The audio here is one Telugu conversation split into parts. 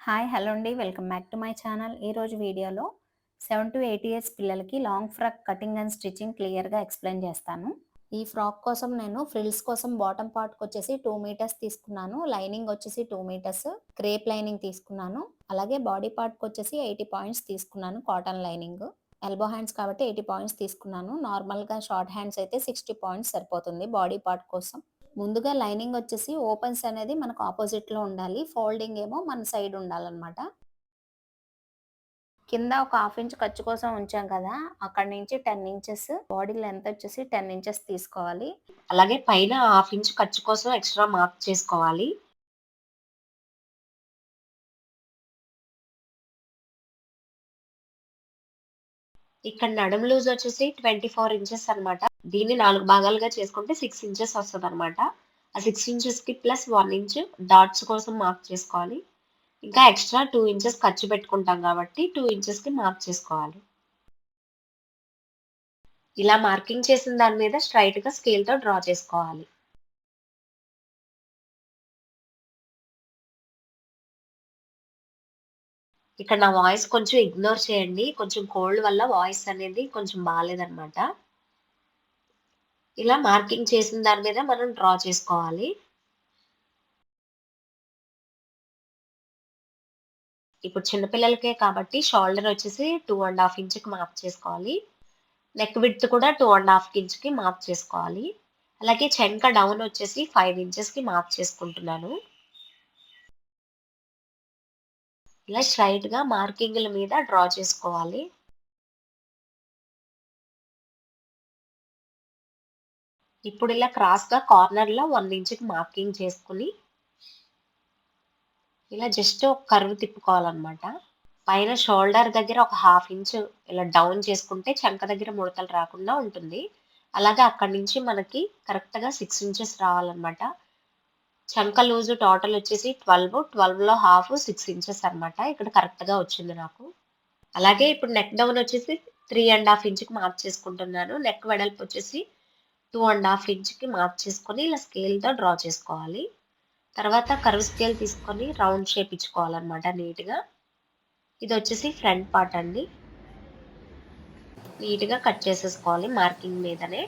హాయ్ హలో అండి. Welcome back to my channel. ఈరోజు వీడియోలో సెవెన్ టు ఎయిట్ ఇయర్స్ పిల్లలకి long frock cutting and stitching క్లియర్గా ఎక్స్ప్లెయిన్ చేస్తాను. ఈ ఫ్రాక్ కోసం నేను ఫ్రిల్స్ కోసం బాటమ్ పార్ట్కి వచ్చేసి టూ మీటర్స్ తీసుకున్నాను. లైనింగ్ వచ్చేసి టూ మీటర్స్. క్రేప్ లైనింగ్ తీసుకున్నాను. అలాగే బాడీ పార్ట్కి వచ్చేసి ఎయిటీ పాయింట్స్ తీసుకున్నాను కాటన్ లైనింగ్. ఎల్బో హ్యాండ్స్ కాబట్టి ఎయిటీ పాయింట్స్ తీసుకున్నాను. నార్మల్గా షార్ట్ హ్యాండ్స్ అయితే సిక్స్టీ పాయింట్స్ సరిపోతుంది బాడీ పార్ట్ కోసం. ముందుగా లైనింగ్ వచ్చేసి ఓపెన్స్ అనేది మనకు ఆపోజిట్లో ఉండాలి. ఫోల్డింగ్ ఏమో మన సైడ్ ఉండాలన్నమాట. కింద ఒక హాఫ్ ఇంచ్ ఖర్చు కోసం ఉంచాం కదా అక్కడ నుంచి టెన్ ఇంచెస్ బాడీ లెంత్ వచ్చేసి టెన్ ఇంచెస్ తీసుకోవాలి. అలాగే పైన హాఫ్ ఇంచ్ ఖర్చు కోసం ఎక్స్ట్రా మార్క్ చేసుకోవాలి. ఇక్కడ నడుము లూజ్ వచ్చేసి ట్వంటీ ఫోర్ ఇంచెస్ అనమాట దీన్ని నాలుగు భాగాలుగా చేసుకుంటే సిక్స్ ఇంచెస్ వస్తుంది అనమాట ఆ సిక్స్ ఇంచెస్కి ప్లస్ వన్ ఇంచ్ డాట్స్ కోసం మార్క్ చేసుకోవాలి. ఇంకా ఎక్స్ట్రా టూ ఇంచెస్ ఖర్చు పెట్టుకుంటాం కాబట్టి టూ ఇంచెస్కి మార్క్ చేసుకోవాలి. ఇలా మార్కింగ్ చేసిన దాని మీద స్ట్రైట్గా స్కేల్తో డ్రా చేసుకోవాలి. ఇక్కడ నా వాయిస్ కొంచెం ఇగ్నోర్ చేయండి. కొంచెం కోల్డ్ వల్ల వాయిస్ అనేది కొంచెం బాగాలేదనమాట ఇలా మార్కింగ్ చేసిన దాని మీద మనం డ్రా చేసుకోవాలి. ఇప్పుడు చిన్నపిల్లలకే కాబట్టి షోల్డర్ వచ్చేసి టూ అండ్ హాఫ్ ఇంచ్కి మార్క్ చేసుకోవాలి. నెక్ విడ్త్ కూడా టూ అండ్ హాఫ్ ఇంచ్కి మార్క్ చేసుకోవాలి. అలాగే చెంక డౌన్ వచ్చేసి ఫైవ్ ఇంచెస్కి మార్క్ చేసుకుంటున్నాను. ఇలా స్ట్రైట్గా మార్కింగ్ల మీద డ్రా చేసుకోవాలి. ఇప్పుడు ఇలా క్రాస్గా కార్నర్లో వన్ ఇంచ్కి మార్కింగ్ చేసుకుని ఇలా జస్ట్ ఒక కర్వ్ తిప్పుకోవాలన్నమాట. పైన షోల్డర్ దగ్గర ఒక హాఫ్ ఇంచ్ ఇలా డౌన్ చేసుకుంటే చంక దగ్గర ముడతలు రాకుండా ఉంటుంది. అలాగే అక్కడి నుంచి మనకి కరెక్ట్గా సిక్స్ ఇంచెస్ రావాలన్నమాట. చంక లూజు టోటల్ వచ్చేసి ట్వెల్వ్ ట్వెల్వ్లో హాఫ్ సిక్స్ ఇంచెస్ అనమాట ఇక్కడ కరెక్ట్గా వచ్చింది నాకు. అలాగే ఇప్పుడు నెక్ డౌన్ వచ్చేసి త్రీ అండ్ హాఫ్ ఇంచ్కి మార్క్ చేసుకుంటున్నాను. నెక్ వెడల్పు వచ్చేసి టూ అండ్ హాఫ్ ఇంచ్కి మార్క్ చేసుకొని ఇలా స్కేల్తో డ్రా చేసుకోవాలి. తర్వాత కర్వ్ స్కేల్ తీసుకొని రౌండ్ షేప్ ఇచ్చుకోవాలన్నమాట నీట్గా. ఇది వచ్చేసి ఫ్రంట్ పార్ట్ అండి. నీట్గా కట్ చేసేసుకోవాలి మార్కింగ్ మీదనే.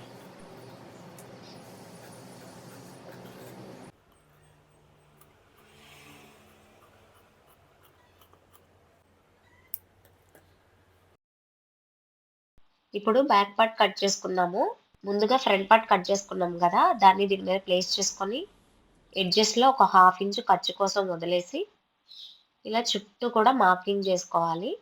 ఇప్పుడు బ్యాక్ పార్ట్ కట్ చేసుకున్నాము ముందుగా ఫ్రంట్ పార్ట్ కట్ చేసుకున్నాం కదా దాన్ని దీని మీద ప్లేస్ చేసుకొని ఎడ్జెస్లో ఒక హాఫ్ ఇంచ్ ఖర్చు కోసం వదిలేసి ఇలా చుట్టూ కూడా మార్కింగ్ చేసుకోవాలి.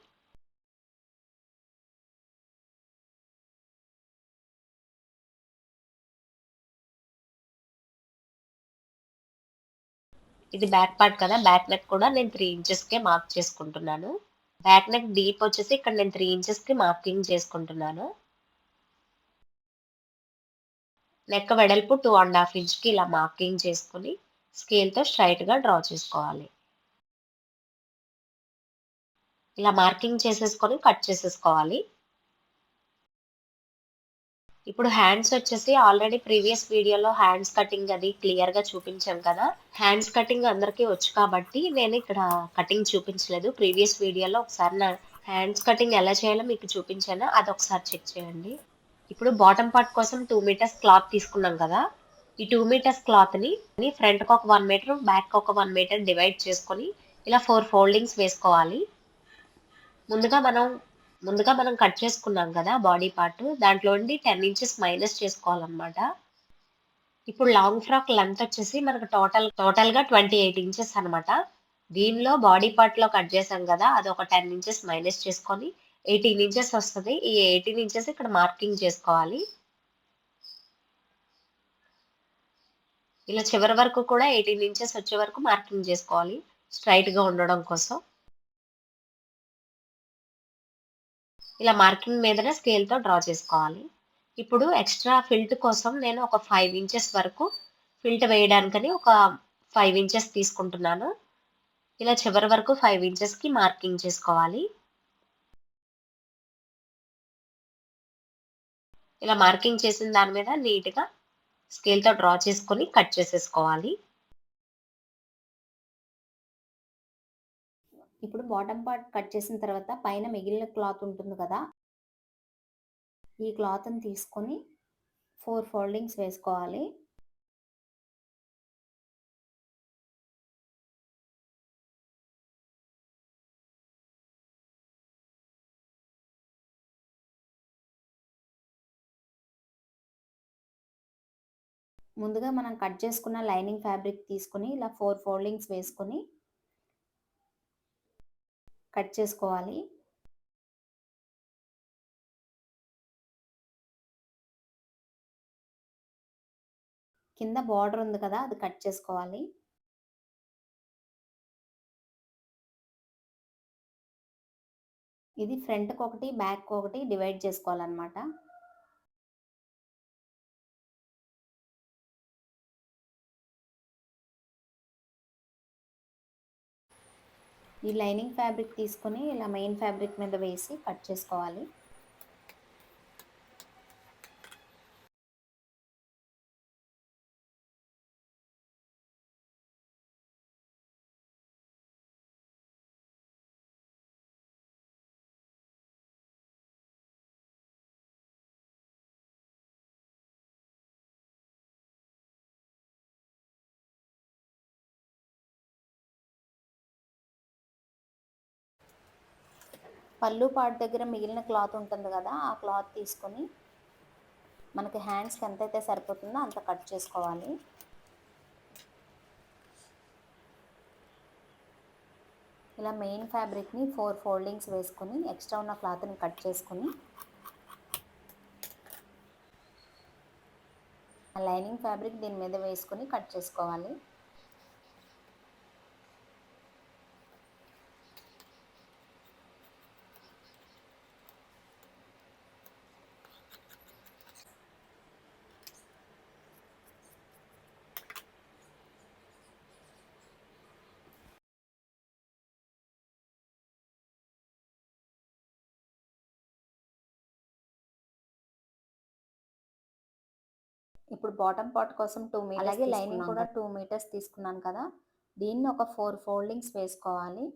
ఇది బ్యాక్ పార్ట్ కదా బ్యాక్ నెక్ కూడా నేను త్రీ ఇంచెస్కే మార్క్ చేసుకుంటున్నాను. బ్యాక్ నెక్ డీప్ వచ్చేసి ఇక్కడ నేను త్రీ ఇంచెస్కి మార్కింగ్ చేసుకుంటున్నాను. నెక్ వెడల్పు టూ అండ్ హాఫ్ ఇంచ్కి ఇలా మార్కింగ్ చేసుకుని స్కేల్తో స్ట్రైట్గా డ్రా చేసుకోవాలి. ఇలా మార్కింగ్ చేసేసుకొని కట్ చేసేసుకోవాలి. ఇప్పుడు హ్యాండ్స్ వచ్చేసి ఆల్రెడీ ప్రీవియస్ వీడియోలో హ్యాండ్స్ కటింగ్ అది క్లియర్గా చూపించాం కదా. హ్యాండ్స్ కటింగ్ అందరికీ వచ్చు కాబట్టి నేను ఇక్కడ కటింగ్ చూపించలేదు. ప్రీవియస్ వీడియోలో ఒకసారి నా హ్యాండ్స్ కటింగ్ ఎలా చేయాలో మీకు చూపించాను. అది ఒకసారి చెక్ చేయండి. ఇప్పుడు బాటమ్ పార్ట్ కోసం టూ మీటర్స్ క్లాత్ తీసుకున్నాం కదా. ఈ టూ మీటర్స్ క్లాత్ని ఫ్రంట్కి ఒక వన్ మీటర్ బ్యాక్ ఒక వన్ మీటర్ డివైడ్ చేసుకొని ఇలా ఫోర్ ఫోల్డింగ్స్ వేసుకోవాలి. ముందుగా మనం ముందుగా మనం కట్ చేసుకున్నాం కదా బాడీ పార్ట్ దాంట్లో నుండి టెన్ ఇంచెస్ మైనస్ చేసుకోవాలన్నమాట. ఇప్పుడు లాంగ్ ఫ్రాక్ లెంత్ వచ్చేసి మనకు టోటల్ టోటల్గా ట్వంటీ ఎయిట్ ఇంచెస్ అనమాట దీనిలో బాడీ పార్ట్లో కట్ చేసాం కదా అది ఒక టెన్ ఇంచెస్ మైనస్ చేసుకొని ఎయిటీన్ ఇంచెస్ వస్తుంది. ఈ ఎయిటీన్ ఇంచెస్ ఇక్కడ మార్కింగ్ చేసుకోవాలి. ఇలా చివరి వరకు కూడా ఎయిటీన్ ఇంచెస్ వచ్చే వరకు మార్కింగ్ చేసుకోవాలి. స్ట్రైట్గా ఉండడం కోసం. ఇలా మార్కింగ్ మీదనే స్కేల్తో డ్రా చేసుకోవాలి. ఇప్పుడు ఎక్స్ట్రా ఫిల్ట్ కోసం నేను ఒక ఫైవ్ ఇంచెస్ వరకు ఫిల్ట్ వేయడానికని ఒక ఫైవ్ ఇంచెస్ తీసుకుంటున్నాను. ఇలా చివరి వరకు ఫైవ్ ఇంచెస్కి మార్కింగ్ చేసుకోవాలి. ఇలా మార్కింగ్ చేసిన దాని మీద నీట్గా స్కేల్తో డ్రా చేసుకొని కట్ చేసేసుకోవాలి. ఇప్పుడు బాటమ్ పార్ట్ కట్ చేసిన తర్వాత పైన మిగిలిన క్లాత్ ఉంటుంది కదా ఈ క్లాత్ని తీసుకొని ఫోర్ ఫోల్డింగ్స్ వేసుకోవాలి. ముందుగా మనం కట్ చేసుకున్న లైనింగ్ ఫ్యాబ్రిక్ తీసుకొని ఇలా ఫోర్ ఫోల్డింగ్స్ వేసుకొని కట్ చేసుకోవాలి. కింద బార్డర్ ఉంది కదా అది కట్ చేసుకోవాలి. ఇది ఫ్రంట్కి ఒకటి బ్యాక్ ఒకటి డివైడ్ చేసుకోవాలన్నమాట. ఈ లైనింగ్ ఫ్యాబ్రిక్ తీసుకొని ఇలా మెయిన్ ఫ్యాబ్రిక్ మీద వేసి కట్ చేసుకోవాలి. పళ్ళు పాటు దగ్గర మిగిలిన క్లాత్ ఉంటుంది కదా ఆ క్లాత్ తీసుకొని మనకి హ్యాండ్స్కి ఎంతైతే సరిపోతుందో అంత కట్ చేసుకోవాలి. ఇలా మెయిన్ ఫ్యాబ్రిక్ని ఫోర్ ఫోల్డింగ్స్ వేసుకొని ఎక్స్ట్రా ఉన్న క్లాత్ని కట్ చేసుకొని లైనింగ్ ఫ్యాబ్రిక్ దీని మీద వేసుకొని కట్ చేసుకోవాలి. ఇప్పుడు బాటమ్ పార్ట్ కోసం టూ మీటర్స్ అలాగే లైనింగ్ కూడా టూ మీటర్స్ తీసుకున్నాను కదా. దీన్ని ఒక ఫోర్ ఫోల్డింగ్స్ వేసుకోవాలి.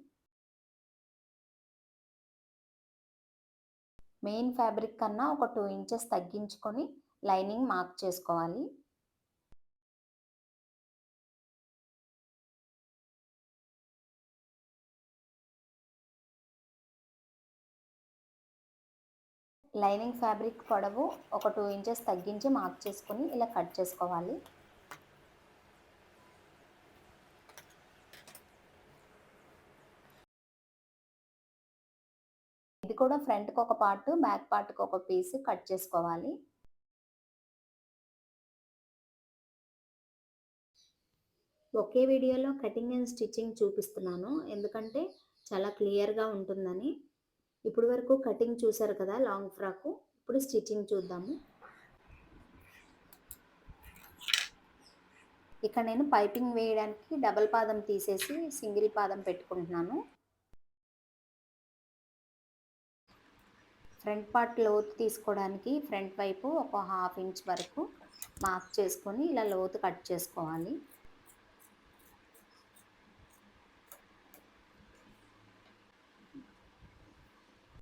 మెయిన్ ఫ్యాబ్రిక్ కన్నా ఒక టూ ఇంచెస్ తగ్గించుకొని లైనింగ్ మార్క్ చేసుకోవాలి. లైనింగ్ ఫ్యాబ్రిక్ పొడవు ఒక టూ ఇంచెస్ తగ్గించి మార్క్ చేసుకొని ఇలా కట్ చేసుకోవాలి. ఇది కూడా ఫ్రంట్కి ఒక పార్ట్ బ్యాక్ పార్ట్కి ఒక పీస్ కట్ చేసుకోవాలి. ఒకే వీడియోలో కటింగ్ అండ్ స్టిచ్చింగ్ చూపిస్తున్నాను. ఎందుకంటే చాలా క్లియర్గా ఉంటుందని. ఇప్పుడు వరకు కటింగ్ చూసారు కదా లాంగ్ ఫ్రాకు. ఇప్పుడు స్టిచ్చింగ్ చూద్దాము. ఇక్కడ నేను పైపింగ్ వేయడానికి డబల్ పాదం తీసేసి సింగిల్ పాదం పెట్టుకుంటున్నాను. ఫ్రంట్ పార్ట్ లోతు తీసుకోవడానికి ఫ్రంట్ వైపు ఒక హాఫ్ ఇంచ్ వరకు మార్క్ చేసుకొని ఇలా లోతు కట్ చేసుకోవాలి.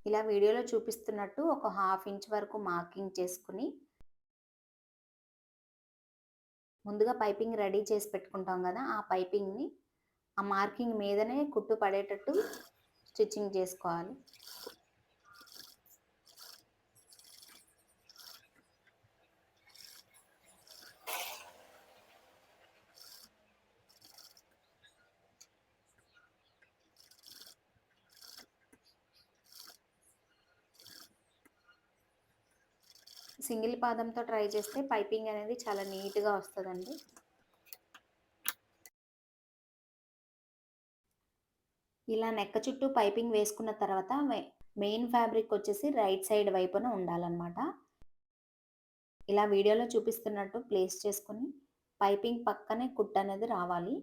ఇలా వీడియోలో చూపిస్తున్నట్టు ఒక హాఫ్ ఇంచ్ వరకు మార్కింగ్ చేసుకుని ముందుగా పైపింగ్ రెడీ చేసి పెట్టుకుంటాం కదా ఆ పైపింగ్ని ఆ మార్కింగ్ మీదనే కుట్టు పడేటట్టు స్టిచ్చింగ్ చేసుకోవాలి. సింగిల్ పాదంతో ట్రై చేస్తే పైపింగ్ అనేది చాలా నీట్గా వస్తుందండి. ఇలా నెక్క చుట్టూ పైపింగ్ వేసుకున్న తర్వాత మెయిన్ ఫ్యాబ్రిక్ వచ్చేసి రైట్ సైడ్ వైపున ఉండాలన్నమాట. ఇలా వీడియోలో చూపిస్తున్నట్టు ప్లేస్ చేసుకొని పైపింగ్ పక్కనే కుట్ అనేది రావాలి.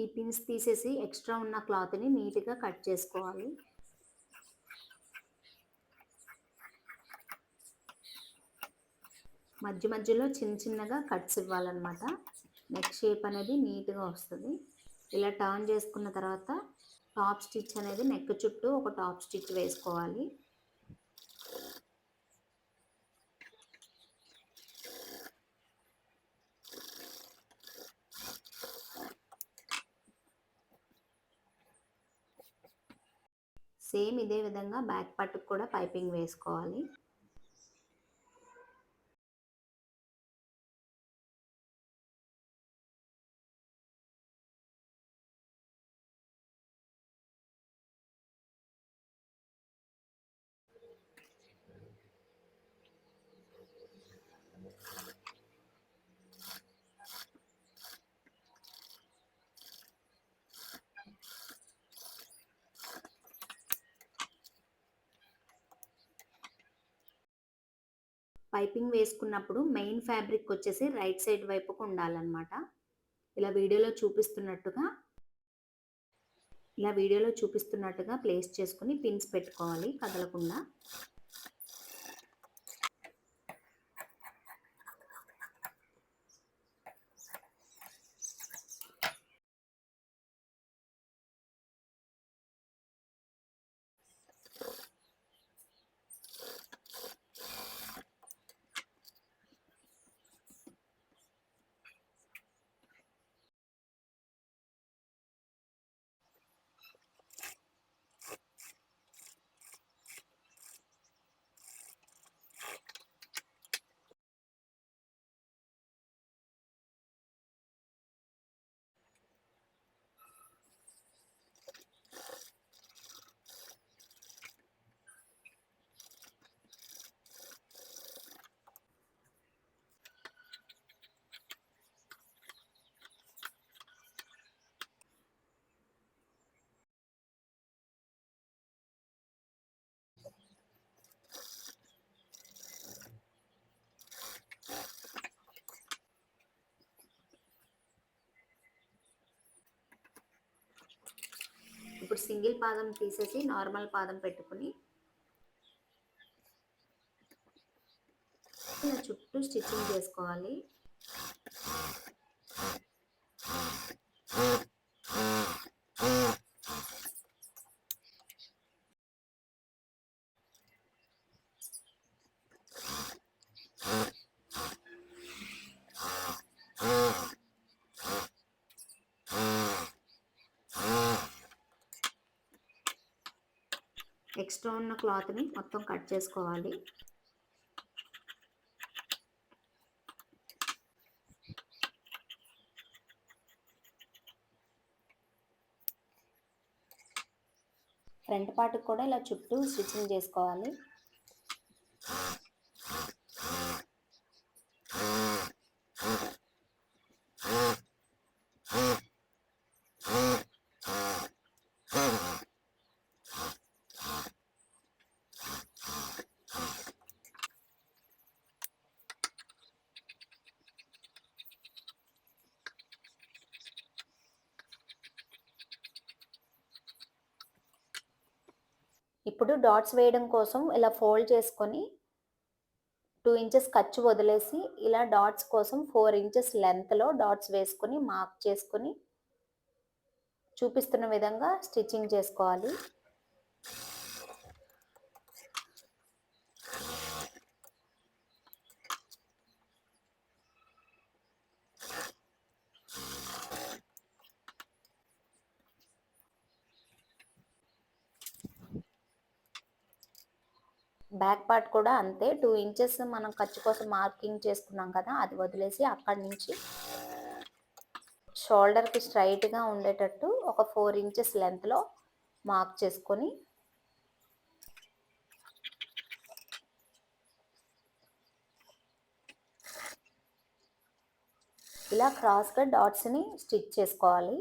ఈ పిన్స్ తీసేసి ఎక్స్ట్రా ఉన్న క్లాత్ని నీట్గా కట్ చేసుకోవాలి. మధ్య మధ్యలో చిన్న చిన్నగా కట్స్ ఇవ్వాలన్నమాట. నెక్ షేప్ అనేది నీట్గా వస్తుంది. ఇలా టర్న్ చేసుకున్న తర్వాత టాప్ స్టిచ్ అనేది నెక్ చుట్టూ ఒక టాప్ స్టిచ్ వేసుకోవాలి. సేమ్ ఇదే విధంగా బ్యాక్ పట్టుకు కూడా పైపింగ్ వేసుకోవాలి. పైపింగ్ వేసుకున్నప్పుడు మెయిన్ ఫ్యాబ్రిక్ వచ్చేసి రైట్ సైడ్ వైపుకు ఉండాలన్నమాట. ఇలా వీడియోలో చూపిస్తున్నట్టుగా ఇలా వీడియోలో చూపిస్తున్నట్టుగా ప్లేస్ చేసుకుని పిన్స్ పెట్టుకోవాలి కదలకుండా. ఇప్పుడు సింగిల్ పాదం తీసేసి నార్మల్ పాదం పెట్టుకుని ఇలా చుట్టూ స్టిచ్చింగ్ చేసుకోవాలి ఎక్స్ట్రా ఉన్న క్లాత్ని మొత్తం కట్ చేసుకోవాలి. ఫ్రంట్ పార్ట్ కూడా ఇలా చుట్టూ స్టిచ్చింగ్ చేసుకోవాలి ఇప్పుడు డాట్స్ వేయడం కోసం ఇలా ఫోల్డ్ చేసుకొని టూ ఇంచెస్ ఖర్చు వదిలేసి ఇలా డాట్స్ కోసం ఫోర్ ఇంచెస్ లెంత్లో డాట్స్ వేసుకొని మార్క్ చేసుకొని చూపిస్తున్న విధంగా స్టిచ్చింగ్ చేసుకోవాలి. బ్యాక్ పార్ట్ కూడా అంతే. టూ ఇంచెస్ మనం ఖర్చు కోసం మార్కింగ్ చేసుకున్నాం కదా అది వదిలేసి అక్కడి నుంచి షోల్డర్కి స్ట్రైట్గా ఉండేటట్టు ఒక ఫోర్ ఇంచెస్ లెంత్లో మార్క్ చేసుకొని ఇలా క్రాస్గా డాట్స్ని స్టిచ్ చేసుకోవాలి.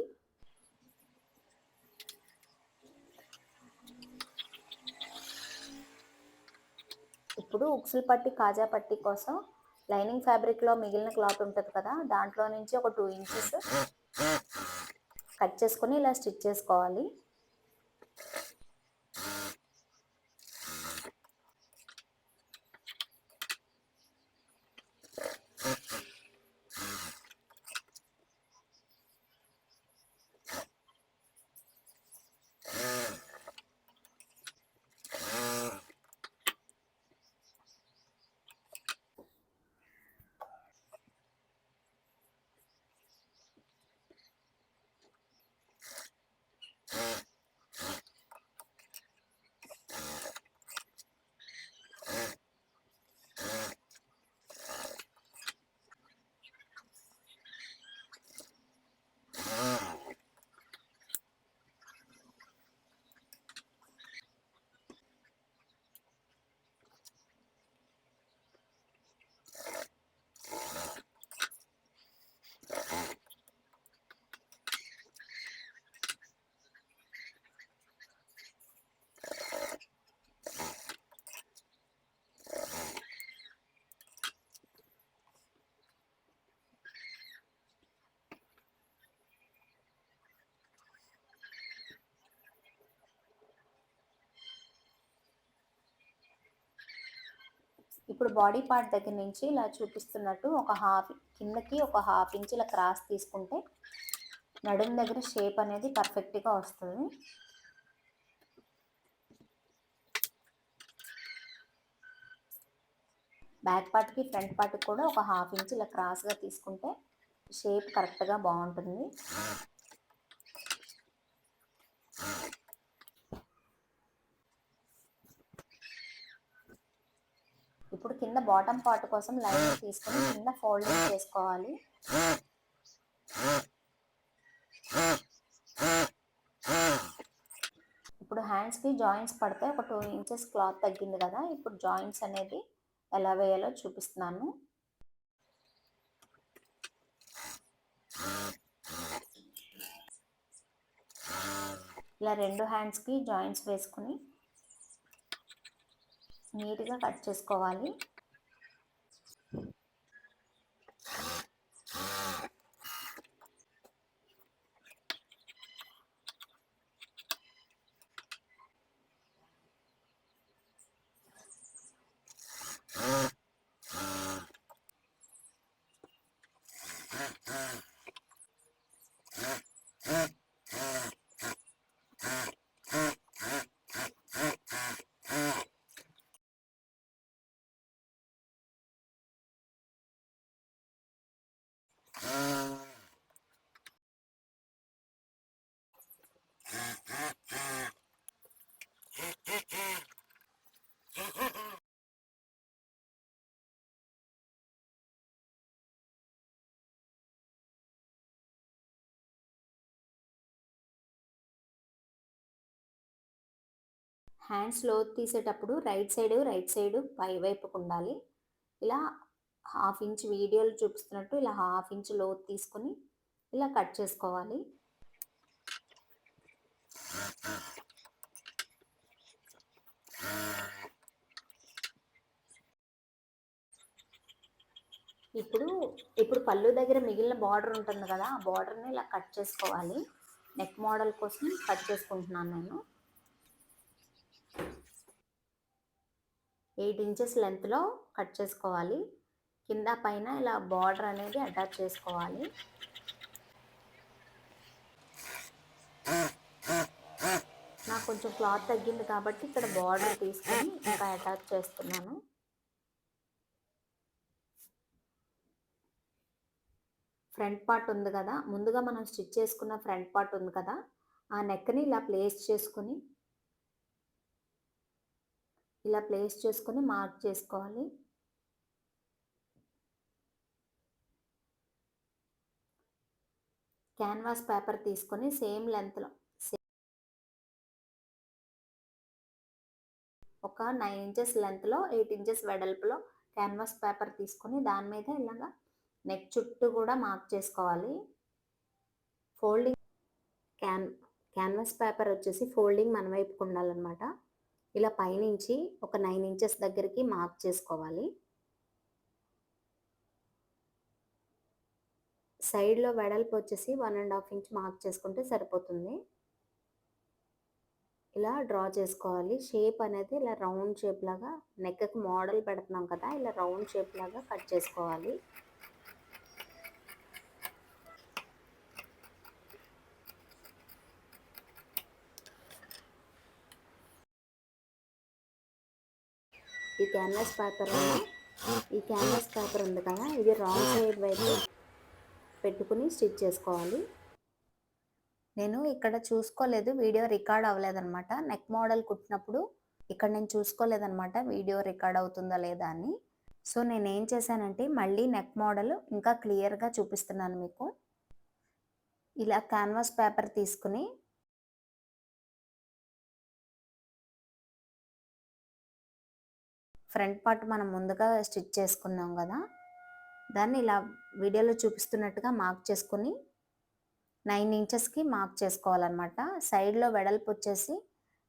ఇప్పుడు ఉక్సులు పట్టి కాజా పట్టి కోసం లైనింగ్ ఫ్యాబ్రిక్లో మిగిలిన క్లాత్ ఉంటుంది కదా దాంట్లో నుంచి ఒక టూ ఇంచెస్ కట్ చేసుకొని ఇలా స్టిచ్ చేసుకోవాలి. Ah. ఇప్పుడు బాడీ పార్ట్ దగ్గర నుంచి ఇలా చూపిస్తున్నట్టు ఒక హాఫ్ కిందకి ఒక హాఫ్ ఇంచ్ ఇలా క్రాస్ తీసుకుంటే నడుము దగ్గర షేప్ అనేది పర్ఫెక్ట్గా వస్తుంది. బ్యాక్ పార్ట్కి ఫ్రంట్ పార్ట్కి కూడా ఒక హాఫ్ ఇంచ్ ఇలా క్రాస్గా తీసుకుంటే షేప్ కరెక్ట్గా బాగుంటుంది. ఇప్పుడు కింద బాటమ్ పార్ట్ కోసం లైన్ తీసుకొని కింద ఫోల్డింగ్ చేసుకోవాలి. ఇప్పుడు హ్యాండ్స్కి జాయింట్స్ పడితే ఒక టూ ఇంచెస్ క్లాత్ తగ్గింది కదా ఇప్పుడు జాయింట్స్ అనేది ఎలా వేయాలో చూపిస్తున్నాను. ఇలా రెండు హ్యాండ్స్కి జాయింట్స్ వేసుకుని నీట్గా కట్ చేసుకోవాలి. హ్యాండ్స్ లోత్ తీసేటప్పుడు రైట్ సైడ్ రైట్ సైడ్ పై వైపుకు ఉండాలి. ఇలా హాఫ్ ఇంచ్ వీడియోలు చూపిస్తున్నట్టు ఇలా హాఫ్ ఇంచ్ లోత్ తీసుకొని ఇలా కట్ చేసుకోవాలి. ఇప్పుడు ఇప్పుడు పళ్ళు దగ్గర మిగిలిన బార్డర్ ఉంటుంది కదా ఆ బార్డర్ని ఇలా కట్ చేసుకోవాలి. నెక్ మోడల్ కోసం కట్ చేసుకుంటున్నాను నేను. ఎయిట్ ఇంచెస్ లెంత్లో కట్ చేసుకోవాలి. కింద పైన ఇలా బార్డర్ అనేది అటాచ్ చేసుకోవాలి. నాకు కొంచెం క్లాత్ తగ్గింది కాబట్టి ఇక్కడ బార్డర్ తీసుకొని ఇంకా అటాచ్ చేస్తున్నాను. ఫ్రంట్ పార్ట్ ఉంది కదా ముందుగా మనం స్టిచ్ చేసుకున్న ఫ్రంట్ పార్ట్ ఉంది కదా ఆ నెక్ని ఇలా ప్లేస్ చేసుకుని ఇలా ప్లేస్ చేసుకొని మార్క్ చేసుకోవాలి. క్యాన్వాస్ పేపర్ తీసుకొని సేమ్ లెంత్లో ఒక నైన్ ఇంచెస్ లెంత్లో ఎయిట్ ఇంచెస్ వెడల్పులో క్యాన్వాస్ పేపర్ తీసుకొని దాని మీద ఇలాగా నెక్ చుట్టూ కూడా మార్క్ చేసుకోవాలి. ఫోల్డింగ్ క్యాన్ క్యాన్వాస్ పేపర్ వచ్చేసి ఫోల్డింగ్ మన వైపుకు ఉండాలన్నమాట. ఇలా పైనుంచి ఒక నైన్ ఇంచెస్ దగ్గరికి మార్క్ చేసుకోవాలి సైడ్‌లో వెడల్పు వచ్చేసి one and half inch mark చేసుకుంటే సరిపోతుంది. ఇలా డ్రా చేసుకోవాలి. షేప్ అనేది ఇలా రౌండ్ షేప్ లాగా నెక్కకు మోడల్ పెడుతున్నాం కదా! ఇలా రౌండ్ షేప్ లాగా కట్ చేసుకోవాలి. ఈ క్యాన్వాస్ పేపర్ ఈ క్యాన్వాస్ పేపర్ ఉంది కదా! ఇది రాంగ్ సైడ్ వైపు పెట్టుకుని స్టిచ్ చేసుకోవాలి. నేను ఇక్కడ చూసుకోలేదు. వీడియో రికార్డ్ అవ్వలేదనమాట. నెక్ మోడల్ కుట్టినప్పుడు ఇక్కడ నేను చూసుకోలేదనమాట. వీడియో రికార్డ్ అవుతుందా లేదా అని. సో, నేను ఏం చేశానంటే మళ్ళీ నెక్ మోడల్ ఇంకా క్లియర్‌గా చూపిస్తున్నాను మీకు. ఇలా క్యాన్వాస్ పేపర్ తీసుకొని ఫ్రంట్ పార్ట్ మనం ముందుగా స్టిచ్ చేసుకున్నాం కదా దాన్ని ఇలా వీడియోలో చూపిస్తున్నట్టుగా మార్క్ చేసుకొని నైన్ ఇంచెస్‌కి మార్క్ చేసుకోవాలనమాట. సైడ్‌లో వెడల్పు వచ్చేసి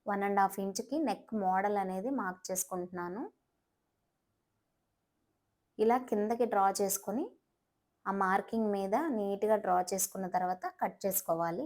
వన్ అండ్ హాఫ్ ఇంచ్‌కి నెక్ మోడల్ అనేది మార్క్ చేసుకుంటున్నాను. ఇలా కిందకి డ్రా చేసుకొని ఆ మార్కింగ్ మీద నీట్‌గా డ్రా చేసుకున్న తర్వాత కట్ చేసుకోవాలి.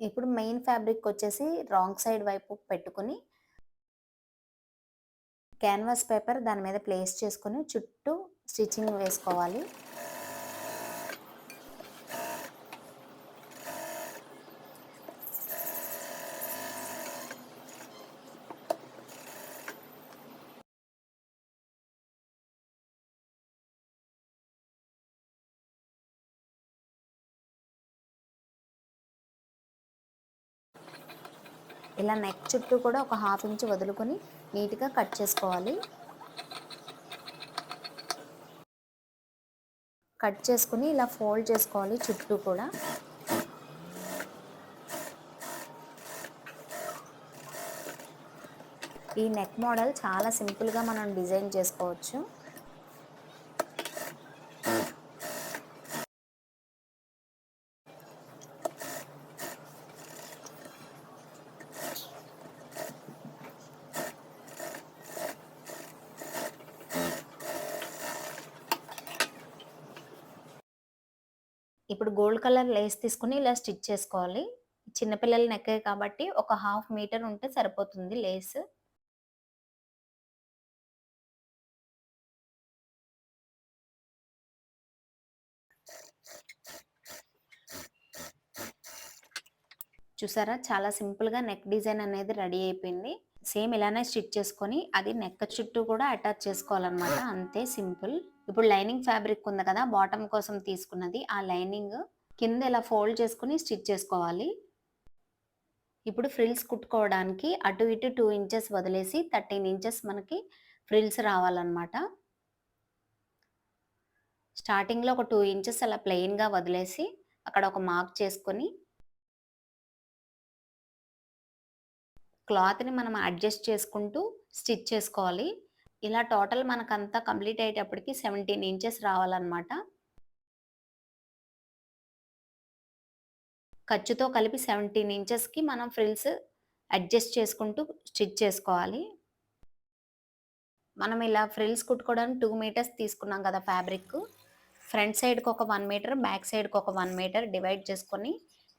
ఇప్పుడు మెయిన్ ఫ్యాబ్రిక్ వచ్చేసి రాంగ్ సైడ్ వైపు పెట్టుకొని క్యాన్వాస్ పేపర్ దాని మీద ప్లేస్ చేసుకొని చుట్టూ స్టిచ్చింగ్ వేసుకోవాలి. ఇలా నెక్ చుట్టూ కూడా ఒక హాఫ్ ఇంచ్ వదులుకొని నీట్‌గా కట్ చేసుకోవాలి. కట్ చేసుకొని ఇలా ఫోల్డ్ చేసుకోవాలి చుట్టూ కూడా. ఈ నెక్ మోడల్ చాలా సింపుల్‌గా మనం డిజైన్ చేసుకోవచ్చు. ఇప్పుడు గోల్డ్ కలర్ లేస్ తీసుకొని ఇలా స్టిచ్ చేసుకోవాలి. చిన్నపిల్లల నెక్ కాబట్టి ఒక హాఫ్ మీటర్ ఉంటే సరిపోతుంది లేస్. చూసారా? చాలా సింపుల్‌గా నెక్ డిజైన్ అనేది రెడీ అయిపోయింది. సేమ్ ఇలానే స్టిచ్ చేసుకొని అది నెక్ చుట్టూ కూడా అటాచ్ చేసుకోవాలన్నమాట అంతే సింపుల్. ఇప్పుడు లైనింగ్ ఫ్యాబ్రిక్ ఉంది కదా! బాటమ్ కోసం తీసుకున్నది. ఆ లైనింగ్ కింద ఇలా ఫోల్డ్ చేసుకొని స్టిచ్ చేసుకోవాలి. ఇప్పుడు ఫ్రిల్స్ కుట్టుకోవడానికి అటు ఇటు టూ ఇంచెస్ వదిలేసి 13 ఇంచెస్ మనకి ఫ్రిల్స్ రావాలనమాట. స్టార్టింగ్‌లో ఒక టూ ఇంచెస్ అలా ప్లెయిన్‌గా వదిలేసి అక్కడ ఒక మార్క్ చేసుకొని క్లాత్‌ని మనం అడ్జస్ట్ చేసుకుంటూ స్టిచ్ చేసుకోవాలి. ఇలా టోటల్ మనకంతా కంప్లీట్ అయ్యేటప్పటికి 17 ఇంచెస్ రావాలనమాట. ఖర్చుతో కలిపి 17 ఇంచెస్‌కి మనం ఫ్రిల్స్ అడ్జస్ట్ చేసుకుంటూ స్టిచ్ చేసుకోవాలి. మనం ఇలా ఫ్రిల్స్ కుట్టుకోవడానికి టూ మీటర్స్ తీసుకున్నాం కదా ఫ్యాబ్రిక్. ఫ్రంట్ సైడ్‌కి ఒక వన్ మీటర్, బ్యాక్ సైడ్‌కి ఒక వన్ మీటర్ డివైడ్ చేసుకొని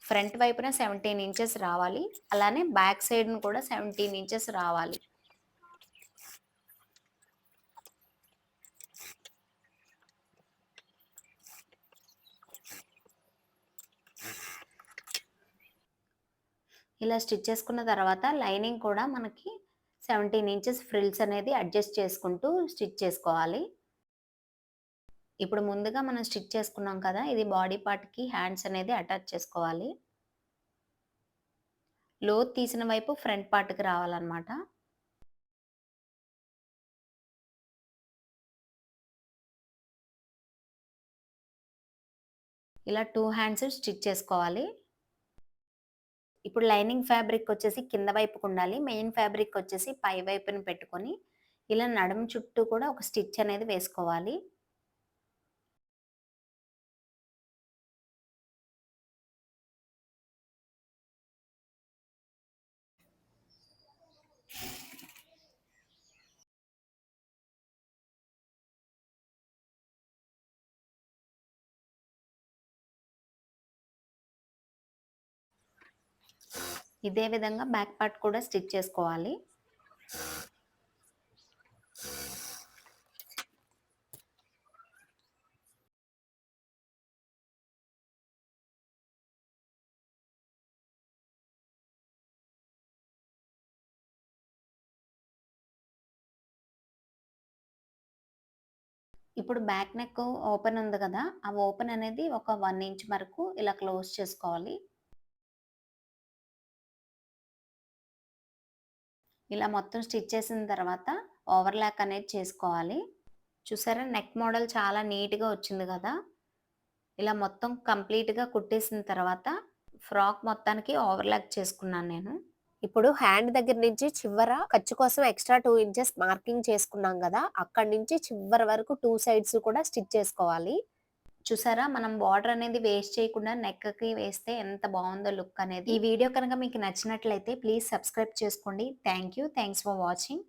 ఫ్రంట్ వైపున 17 ఇంచెస్ రావాలి. అలానే బ్యాక్ సైడ్ను కూడా 17 ఇంచెస్ రావాలి. ఇలా స్టిచ్ చేసుకున్న తర్వాత లైనింగ్ కూడా మనకి 17 ఇంచెస్ ఫ్రిల్స్ అనేది అడ్జస్ట్ చేసుకుంటూ స్టిచ్ చేసుకోవాలి. ఇప్పుడు ముందుగా మనం స్టిచ్ చేసుకున్నాం కదా! ఇది బాడీ పార్ట్‌కి హ్యాండ్స్ అనేది అటాచ్ చేసుకోవాలి. లోతు తీసిన వైపు ఫ్రంట్ పార్ట్‌కి రావాలన్నమాట ఇలా టూ హ్యాండ్స్ స్టిచ్ చేసుకోవాలి. ఇప్పుడు లైనింగ్ ఫ్యాబ్రిక్ వచ్చేసి కింద వైపుకు ఉండాలి. మెయిన్ ఫ్యాబ్రిక్ వచ్చేసి పై వైపుని పెట్టుకొని ఇలా నడుము చుట్టూ కూడా ఒక స్టిచ్ అనేది వేసుకోవాలి ఇదే విధంగా బ్యాక్ పార్ట్ కూడా స్టిచ్ చేసుకోవాలి. ఇప్పుడు బ్యాక్ నెక్ ఓపెన్ ఉంది కదా ఆ ఓపెన్ అనేది ఒక వన్ ఇంచ్ వరకు ఇలా క్లోజ్ చేసుకోవాలి. ఇలా మొత్తం స్టిచ్ చేసిన తర్వాత ఓవర్లాక్ అనేది చేసుకోవాలి. చూసారా? నెక్ మోడల్ చాలా నీట్గా వచ్చింది కదా? ఇలా మొత్తం కంప్లీట్గా కుట్టేసిన తర్వాత ఫ్రాక్ మొత్తానికి ఓవర్లాక్ చేసుకున్నాను నేను. ఇప్పుడు హ్యాండ్ దగ్గర నుంచి చివర ఖర్చు కోసం ఎక్స్ట్రా టూ ఇంచెస్ మార్కింగ్ చేసుకున్నాం కదా? అక్కడి నుంచి చివరి వరకు టూ సైడ్స్ కూడా స్టిచ్ చేసుకోవాలి. చూసారా? మనం బార్డర్ అనేది వేస్ట్ చేయకుండా నెక్కి వేస్తే ఎంత బాగుందో లుక్ అనేది. ఈ వీడియో కనుక మీకు నచ్చినట్లయితే ప్లీజ్ సబ్స్క్రైబ్ చేసుకోండి. Thank you thanks for watching.